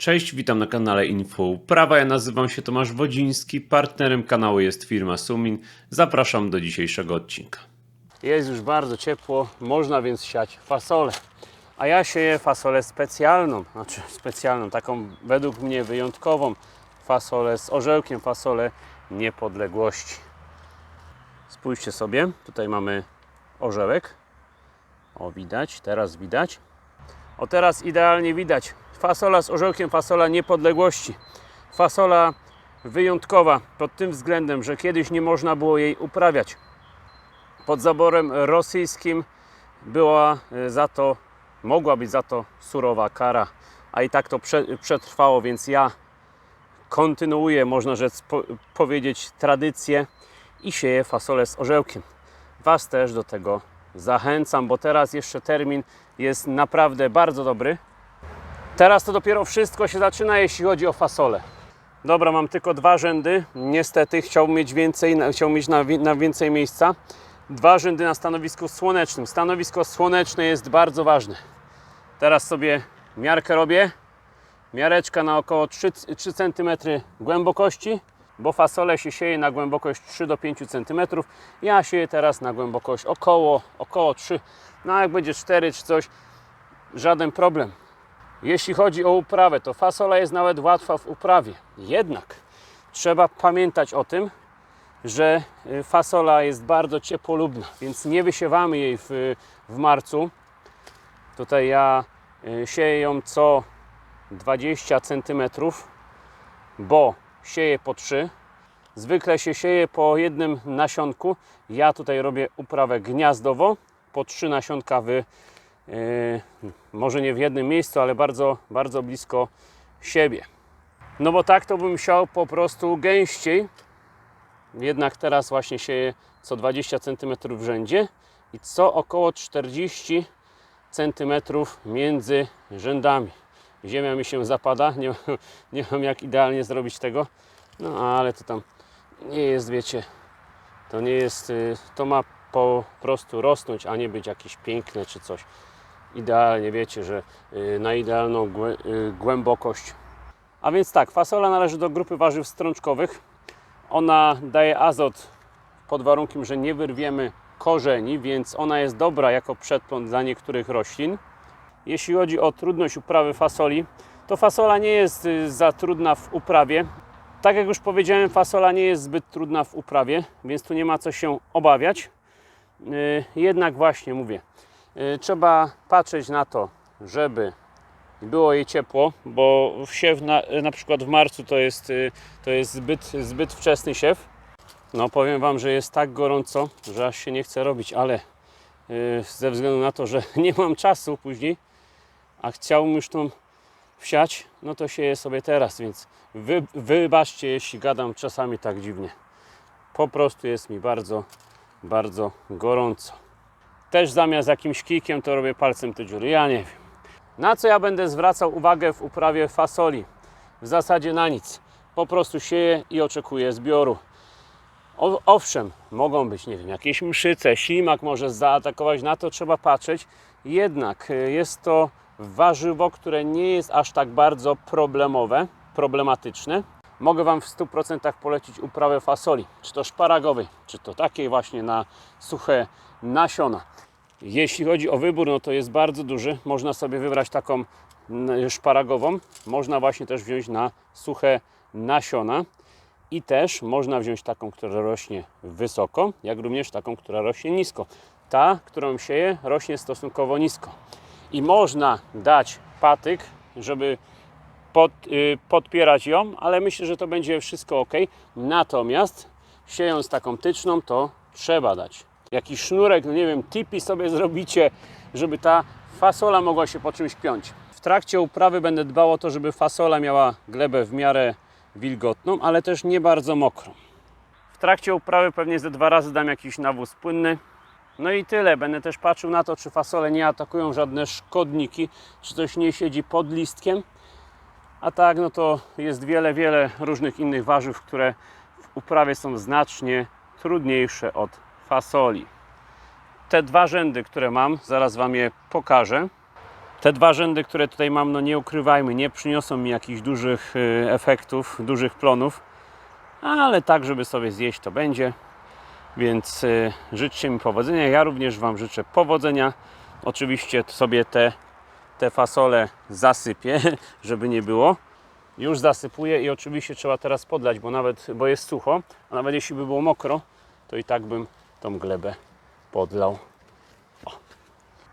Cześć, witam na kanale Info Uprawa. Ja nazywam się Tomasz Wodziński. Partnerem kanału jest firma Sumin. Zapraszam do dzisiejszego odcinka. Jest już bardzo ciepło, można więc siać fasolę. A ja sieję fasolę specjalną, znaczy specjalną, taką według mnie wyjątkową fasolę z orzełkiem, fasolę niepodległości. Spójrzcie sobie, tutaj mamy orzełek. O, widać, teraz widać. O, teraz idealnie widać. Fasola z orzełkiem, fasola niepodległości. Fasola wyjątkowa pod tym względem, że kiedyś nie można było jej uprawiać pod zaborem rosyjskim była e, za to, mogła być za to surowa kara, a i tak to prze, przetrwało, więc ja kontynuuję, można rzec po, powiedzieć, tradycję i sieję fasolę z orzełkiem. Was też do tego zachęcam, bo teraz jeszcze termin jest naprawdę bardzo dobry. Teraz to dopiero wszystko się zaczyna, jeśli chodzi o fasolę. Dobra, mam tylko dwa rzędy. Niestety chciałbym mieć więcej, chciałbym mieć na, na więcej miejsca. Dwa rzędy na stanowisku słonecznym. Stanowisko słoneczne jest bardzo ważne. Teraz sobie miarkę robię. Miareczka na około 3, 3 cm głębokości, bo fasolę się sieje na głębokość 3 do 5 cm. Ja sieję teraz na głębokość około, około 3. No jak będzie 4 czy coś, żaden problem. Jeśli chodzi o uprawę, to fasola jest nawet łatwa w uprawie. Jednak trzeba pamiętać o tym, że y, fasola jest bardzo ciepłolubna, więc nie wysiewamy jej w, w marcu. Tutaj ja y, sieję ją co 20 cm, bo sieję po 3. Zwykle się sieje po jednym nasionku. Ja tutaj robię uprawę gniazdowo, po 3 nasionka w, może nie w jednym miejscu, ale bardzo, bardzo blisko siebie. No bo tak to bym siał po prostu gęściej, jednak teraz właśnie sieję co 20 cm w rzędzie i co około 40 cm między rzędami. Ziemia mi się zapada, nie, nie mam jak idealnie zrobić tego, no ale to tam nie jest, wiecie, to nie jest, y, to ma po prostu rosnąć, a nie być jakieś piękne czy coś. Idealnie wiecie, że y, na idealną y, głębokość. A więc tak, fasola należy do grupy warzyw strączkowych. Ona daje azot pod warunkiem, że nie wyrwiemy korzeni, więc ona jest dobra jako przedplon dla niektórych roślin. Jeśli chodzi o trudność uprawy fasoli, to fasola nie jest y, za trudna w uprawie. Tak jak już powiedziałem, fasola nie jest zbyt trudna w uprawie, więc tu nie ma co się obawiać. Jednak właśnie mówię, trzeba patrzeć na to, żeby było jej ciepło, bo siew na, na przykład w marcu to jest, y, to jest zbyt, zbyt wczesny siew. No powiem Wam, że jest tak gorąco, że aż się nie chce robić, ale y, ze względu na to, że nie mam czasu później, a chciałbym już tą wsiać, no to sieję sobie teraz, więc wy, wybaczcie, jeśli gadam czasami tak dziwnie. Po prostu jest mi bardzo, bardzo gorąco. Też zamiast jakimś kijkiem to robię palcem te dziury, ja nie wiem. Na co ja będę zwracał uwagę w uprawie fasoli? W zasadzie na nic. Po prostu sieję i oczekuję zbioru. Owszem, mogą być, nie wiem, jakieś mszyce, ślimak może zaatakować, na to trzeba patrzeć. Jednak y, jest to warzywo, które nie jest aż tak bardzo problemowe, problematyczne. Mogę Wam w 100% polecić uprawę fasoli, czy to szparagowej, czy to takiej właśnie na suche nasiona. Jeśli chodzi o wybór, no to jest bardzo duży. Można sobie wybrać taką szparagową. Można właśnie też wziąć na suche nasiona. I też można wziąć taką, która rośnie wysoko, jak również taką, która rośnie nisko. Ta, którą sieję, rośnie stosunkowo nisko. I można dać patyk, żeby pod, y, podpierać ją, ale myślę, że to będzie wszystko ok. Natomiast siejąc taką tyczną, to trzeba dać jakiś sznurek, no nie wiem, tipi sobie zrobicie, żeby ta fasola mogła się po czymś piąć. W trakcie uprawy będę dbał o to, żeby fasola miała glebę w miarę wilgotną, ale też nie bardzo mokrą. W trakcie uprawy pewnie ze dwa razy dam jakiś nawóz płynny. No i tyle. Będę też patrzył na to, czy fasole nie atakują żadne szkodniki, czy coś nie siedzi pod listkiem. A tak, no to jest wiele, wiele różnych innych warzyw, które w uprawie są znacznie trudniejsze od fasoli. Te dwa rzędy, które mam, zaraz Wam je pokażę. Te dwa rzędy, które tutaj mam, no nie ukrywajmy, nie przyniosą mi jakichś dużych y, efektów, dużych plonów, ale tak, żeby sobie zjeść, to będzie. Więc y, życzcie mi powodzenia. Ja również Wam życzę powodzenia. Oczywiście sobie te, te fasole zasypię, żeby nie było. Już zasypuję i oczywiście trzeba teraz podlać, bo nawet, bo jest sucho, a nawet jeśli by było mokro, to i tak bym tą glebę podlał. O.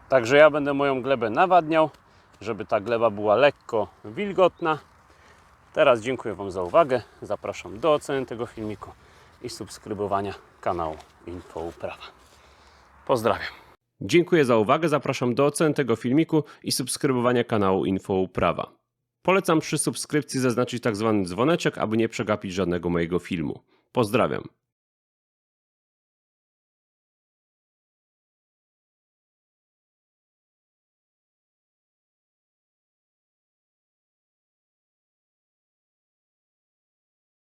Także ja będę moją glebę nawadniał, żeby ta gleba była lekko wilgotna. Teraz dziękuję Wam za uwagę. Zapraszam do oceny tego filmiku i subskrybowania kanału Info Uprawa. Pozdrawiam. Dziękuję za uwagę, zapraszam do ocen tego filmiku i subskrybowania kanału Info Uprawa. Polecam przy subskrypcji zaznaczyć tak zwany dzwoneczek, aby nie przegapić żadnego mojego filmu. Pozdrawiam.